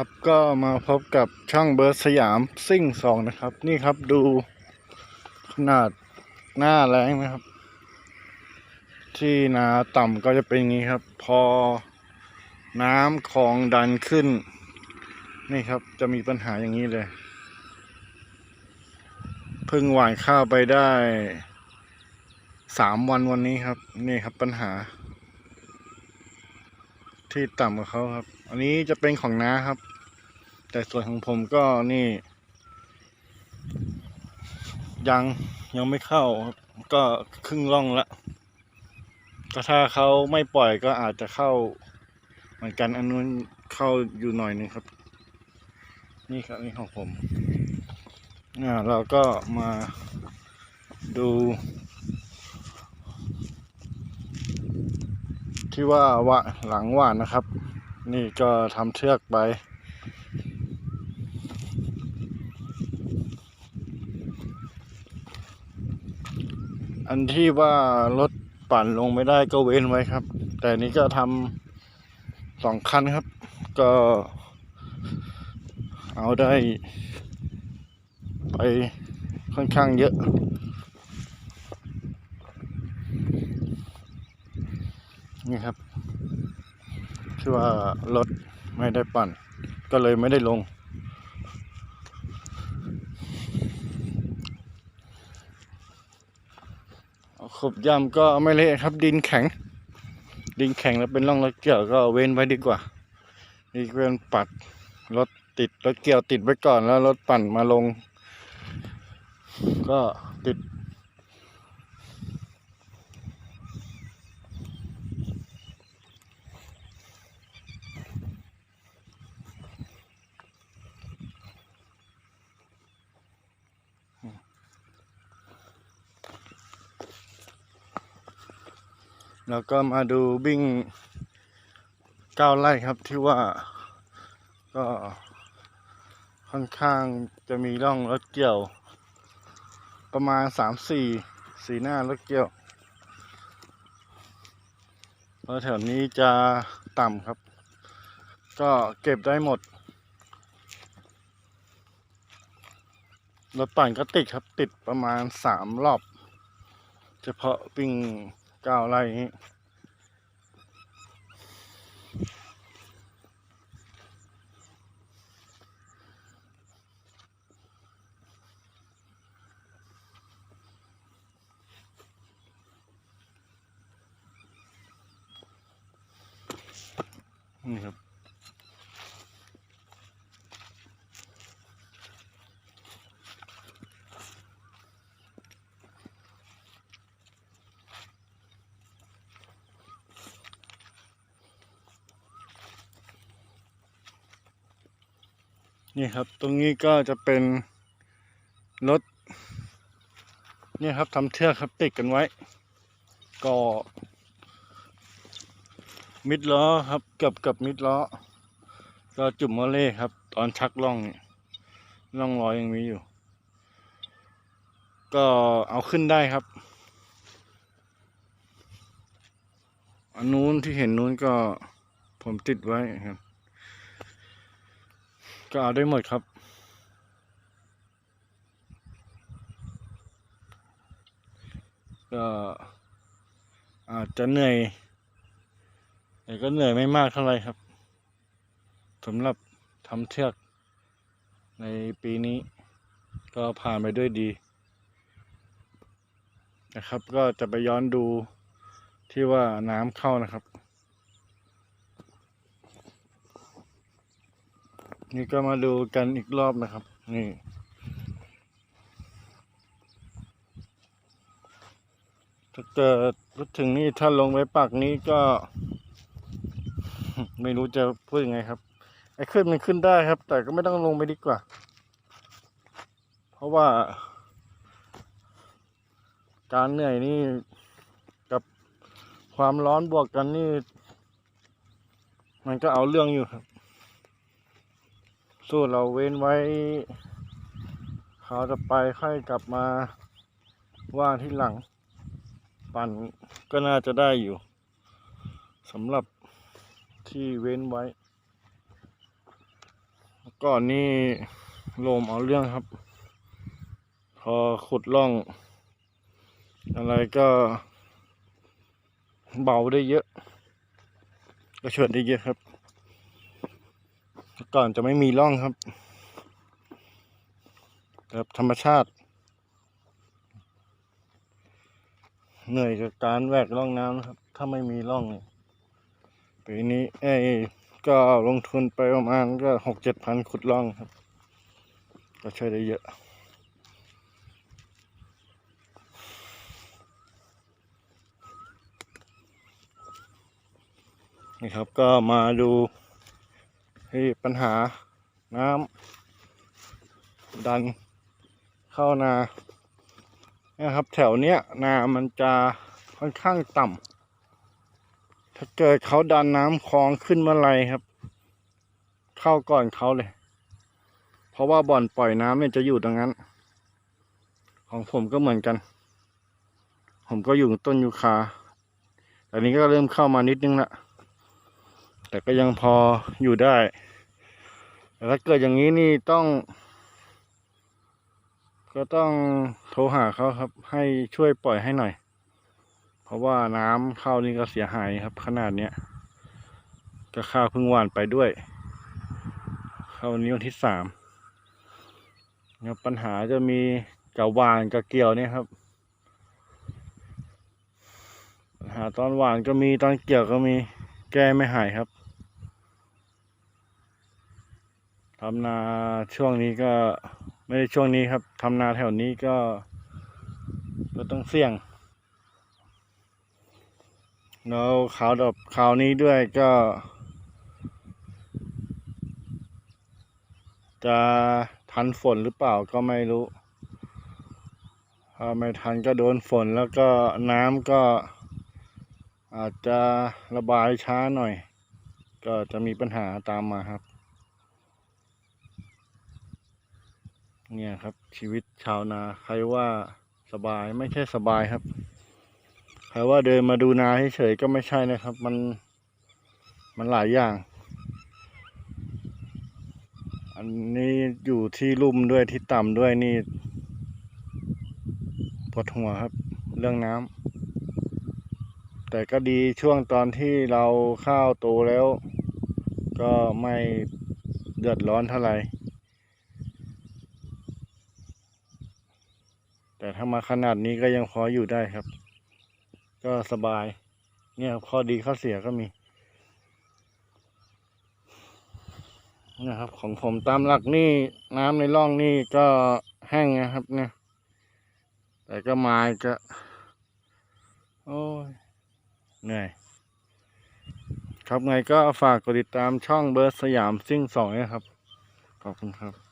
ครับก็มาพบกับช่องเบิร์ดสยามซิ่งสองนะครับ นี่ครับดูขนาดหน้าแรงนะครับ ที่นาต่ำก็จะเป็นอย่างนี้ครับ พอน้ำคลองดันขึ้น นี่ครับจะมีปัญหาอย่างนี้เลยเพิ่งหว่านข้าวไปได้สามวันวันนี้ครับ นี่ครับปัญหา ที่ต่ำกว่าเขาครับ อันนี้จะเป็นของน้าครับ แต่ส่วนของผมก็นี่ ยังยังไม่เข้าครับ ก็ครึ่งร่องละก็ถ้าเขาไม่ปล่อยก็อาจจะเข้า เหมือนกันอันนู้นเข้าอยู่หน่อยหนึงครับ นี่ครับนี่ของผมอ่าเราก็มาดู ที่ว่าว่าหลังหว่านนะครับ นี่ก็ทำเชือกไป อันที่ว่ารถปั่นลงไม่ได้ก็เว้นไว้ครับ แต่นี้ก็ทำสองคันครับ ก็ เอาได้ไปค่อนข้างเยอะ นี่ครับที่ว่ารถไม่ได้ปั่น ก็เลยไม่ได้ลง ขบย่ำก็ไม่เละครับดินแข็ง ดินแข็งแล้วเป็นร่องรถเกี่ยวก็เว้นไว้ดีกว่านี่เป็นปัดรถติดรถเกี่ยวติดไว้ก่อนแล้วรถปั่นมาลง ก็ติด แล้วก็มาดูบิ้งเก้าไร่ครับที่ว่าก็ค่อนข้างจะมีร่องรถเกี่ยว ประมาณสามสี่สี่หน้ารถเกี่ยวเพราะแถวนี้จะต่ำครับ ก็เก็บได้หมดรถปั่นก็ติดครับติดประมาณสามรอบ เฉพาะปิ้ง เก้าไร่นี้นี่ครับ นี่ครับ ตรงนี้ก็จะเป็นรถเนี่ยครับทำเชือกครับติดกันไว้ ก็ มิดล้อครับเกับกับมิดล้อ ก็จุ่มมอเล่ครับ ตอนชักล่องเนี่ยล่องรอยยังมีอยู่ ก็เอาขึ้นได้ครับอันนู้นที่เห็นนู้นก็ผมติดไว้ครับ ก็เอาได้หมดครับ ก็อาจจะเหนื่อยแต่ก็เหนื่อยไม่มากเท่าไหร่ครับสำหรับทำเชือกในปีนี้ก็ผ่านไปด้วยดี นะครับ ก็จะไปย้อนดูที่ว่าน้ำเข้านะครับ นี่ก็มาดูกันอีกรอบนะครับ นี่ถ้าเกิดพูดถึงนี่ถ้าลงไปปากนี้ก็ ไม่รู้จะพูดยังไงครับ ไอ้ขึ้นมันขึ้นได้ครับ แต่ก็ไม่ต้องลงไปดีกว่า เพราะว่า การเหนื่อยนี่กับความร้อนบวกกันนี่ มันก็เอาเรื่องอยู่ครับ สู้เราเว้นไว้เขาจะไปค่อยกลับมาว่างที่หลัง ปั่นก็น่าจะได้อยู่สำหรับที่เว้นไว้ ก่อนนี่ลมเอาเรื่องครับ พอขุดร่อง อะไรก็เบาได้เยอะ ก็เฉิดได้เยอะครับ ก่อนจะไม่มีร่องครับแบบธรรมชาติ เหนื่อยกับการแหวกร่องน้ำนะครับ ถ้าไม่มีร่องเนี่ยปีนี้เอ้ก็ลงทุนไปประมาณก็หกเจ็ดพันขุดร่องครับ ก็ใช่วยได้เยอะนี่ครับก็มาดู ที่ปัญหาน้ำดันเข้านาเนี่ยครับแถวเนี้ยนามันจะค่อนข้างต่ำถ้าเกิดเขาดันน้ำคลองขึ้นเมื่อไรครับ เข้าก่อนเขาเลย เพราะว่าบ่อนปล่อยน้ำเนี่ยจะอยู่ตรงนั้น ของผมก็เหมือนกัน ผมก็อยู่ต้นยูคาแต่นี้ก็เริ่มเข้ามานิดนึงละแต่ก็ยังพออยู่ได้ แต่ถ้าเกิดอย่างนี้นี่ต้อง ก็ต้องโทรหาเขาครับ ให้ช่วยปล่อยให้หน่อย เพราะว่าน้ำเข้านี่ก็เสียหายครับ ขนาดเนี้ยก็ข้าวเพึ่งหว่านไปด้วยเข้าวันนี้วันที่สามปัญหาจะมีกับหวานกับเกี่ยวเนี่ยครับปัญหาตอนหวานก็มีตอนเกี่ยวก็มีแก้ไม่หายครับ ทำนาช่วงนี้ก็ไม่ได้ช่วงนี้ครับทำนาแถวนี้ก็ ก็ต้องเสี่ยงแล้วขาวดอกขาวนี้ด้วยก็ จะทันฝนหรือเปล่าก็ไม่รู้ถ้าไม่ทันก็โดนฝนแล้วก็น้ำก็อาจจะระบายช้าหน่อย ก็จะมีปัญหาตามมาครับ เนี่ยครับ ชีวิตชาวนาใครว่าสบายไม่ใช่สบายครับ ใครว่าเดินมาดูนาเฉยๆก็ไม่ใช่นะครับ มันมันหลายอย่าง อันนี้อยู่ที่ลุ่มด้วยที่ต่ำด้วยนี่ปวดหัวครับ เรื่องน้ำแต่ก็ดีช่วงตอนที่เราข้าวโตแล้ว ก็ไม่เดือดร้อนเท่าไหร่ แต่ถ้ามาขนาดนี้ก็ยังพออยู่ได้ครับ ก็สบาย เนี่ยครับข้อดีข้อเสียก็มีนะครับ ของผมตามหลักนี่น้ำในร่องนี่ก็แห้งนะครับ เนี่ย แต่ก็ไม้ก็ โอ้ยเหนื่อยครับไงก็ฝากกดติดตามช่องเบิร์ดสยามซิ่งสองนะครับ ขอบคุณครับ